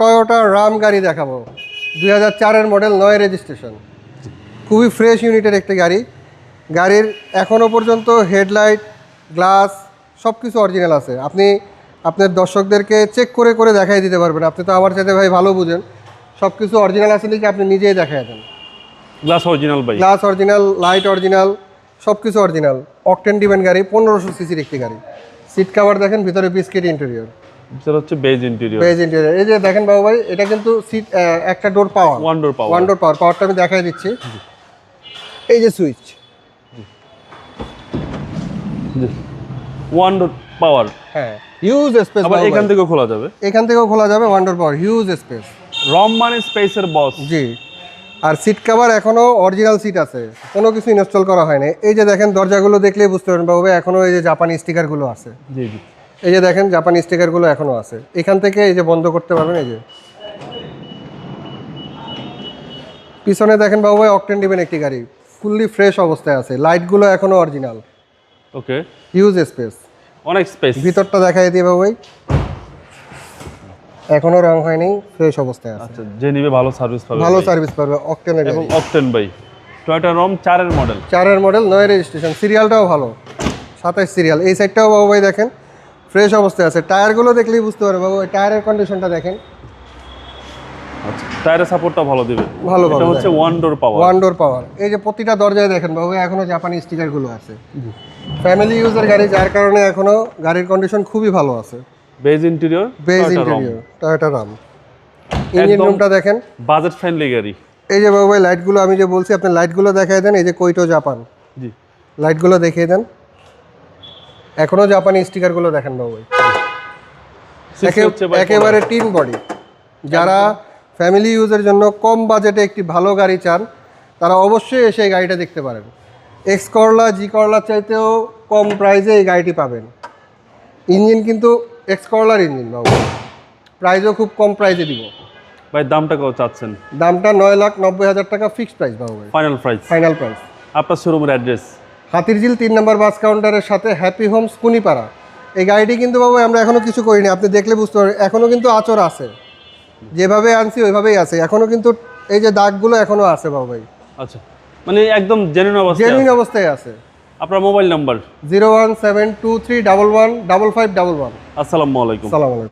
Toyota Ram গাড়ি দেখাবো। দুই হাজার চারের মডেল নয় রেজিস্ট্রেশন খুবই ফ্রেশ ইউনিটের একটি গাড়ি। গাড়ির এখনও পর্যন্ত হেডলাইট গ্লাস সব কিছু অরিজিনাল আছে। আপনি আপনার দর্শকদেরকে চেক করে করে দেখাই দিতে পারবেন। আপনি তো আমার সাথে ভাই ভালো বুঝেন। সব কিছু অরিজিনাল আছে নাকি আপনি নিজেই দেখাই দেন। গ্লাস অরিজিনাল ভাই। গ্লাস অরিজিনাল লাইট অরিজিনাল সব কিছু অরিজিনাল অকটেন ডিভেন গাড়ি পনেরোশো সিসির একটি গাড়ি। সিট কাভার দেখেন ভিতরে বিস্কিট ইন্টেরিয়র যেটা হচ্ছে বেজ ইন্টেরিয়র পেজ ইন্টেরিয়র এই যে দেখেন বাবু ভাই এটা কিন্তু সিট একটা door power one door power one door power পাওয়ারটা আমি দেখাই দিচ্ছি। এই যে সুইচ ওয়ান ডোর পাওয়ার হ্যাঁ হিউজ স্পেস আবার এখান থেকেও খোলা যাবে। এখান থেকেও খোলা যাবে one door power huge space room মানে স্পেসের বস জি। আর সিট কভার এখনও অরিজিনাল সিট আছে। কোনো কিছু ইনস্টল করা হয়নি। এই যে দেখেন দরজাগুলো দেখলেই বুঝতে পারবেন বাবু ভাই এখনও এই যে জাপানি স্টিকারগুলো আছে। জি জি। এই যে দেখেন জাপানি স্টিকারগুলো এখনও আছে। এখান থেকে এই যে বন্ধ করতে পারবেন এই যে। পিছনে দেখেন বাবু ভাই অকটেন ডিবেন একটি গাড়ি। ফুললি ফ্রেশ অবস্থায় আছে। লাইটগুলো এখনও অরিজিনাল ওকে হিউজ স্পেস অনেক স্পেস ভিতরটা দেখাই দিয়ে বাবু ভাই। এখনও রং হয়নি ফ্রেশ অবস্থায় আছে। আচ্ছা যে নিবে ভালো সার্ভিস পাবে। ভালো। সার্ভিস পাবে অকটেনের এবং অকটেন ভাই। টয়োটা রম চারের মডেল চারের মডেল নয় রেজিস্ট্রেশন সিরিয়ালটাও ভালো। সাতাশ সিরিয়াল এই সাইডটাও বাবু ভাই দেখেন। ফ্রেশ অবস্থায় আছে। টায়ারগুলো দেখলেই বুঝতে পারবে বাবু ওই টায়ারের কন্ডিশনটা দেখেন। আচ্ছা টায়ারের সাপোর্টটা ভালো দিবে। ভালো এটা হচ্ছে one door power one door power এই যে প্রতিটা দরজায় দেখেন বাবু এখনও জাপানি স্টিকারগুলো আছে। ফ্যামিলি ইউজের গাড়ি যার কারণে এখনও গাড়ির কন্ডিশন খুবই ভালো আছে। Beige interior beige interior Toyota Raum engine রুমটা দেখেন। বাজেট ফ্রেন্ডলি গাড়ি। এই যে বাবু ভাই লাইটগুলো আমি যে বলছি আপনি লাইটগুলো দেখাই দেন এই যে কৈটো জাপান জি। লাইটগুলো দেখিয়ে দেন। এখনও জাপানি স্টিকারগুলো দেখেন বাবু ভাই। একেবারে টিন বডি। যারা ফ্যামিলি ইউজের জন্য কম বাজেটে একটি ভালো গাড়ি চান তারা অবশ্যই এসে এই গাড়িটা দেখতে পারেন। এক্স করলা জি করলার চাইতেও কম প্রাইজে এই গাড়িটি পাবেন। ইঞ্জিন কিন্তু এক্স করলার ইঞ্জিন বাবু। প্রাইজও খুব কম প্রাইজে দিব। ভাই দামটা কত চাচ্ছেন? দামটা নয় লাখ নব্বই হাজার টাকা ফিক্সড প্রাইস বাবু ভাই। ফাইনাল প্রাইস ফাইনাল প্রাইস আপনার শোরুমের অ্যাড্রেস হাতিরঝিল তিন নম্বর বাস কাউন্টারের সাথে হ্যাপি হোমস কুনিপাড়া। এই গাড়িটি কিন্তু বাবু আমরা এখনও কিছু করিনি আপনি দেখলে বুঝতে পারবেন। এখনও কিন্তু আচর আছে। যেভাবে আনছি ওইভাবেই আছে। এখনও কিন্তু এই যে দাগগুলো এখনও আছে বাবু ভাই। আচ্ছা মানে একদম জেনুইন অবস্থা জেনুইন অবস্থায় আছে। আপনার mobile number zero one seven two three double one double five double one. আসসালামু আলাইকুম। আলাইকুম।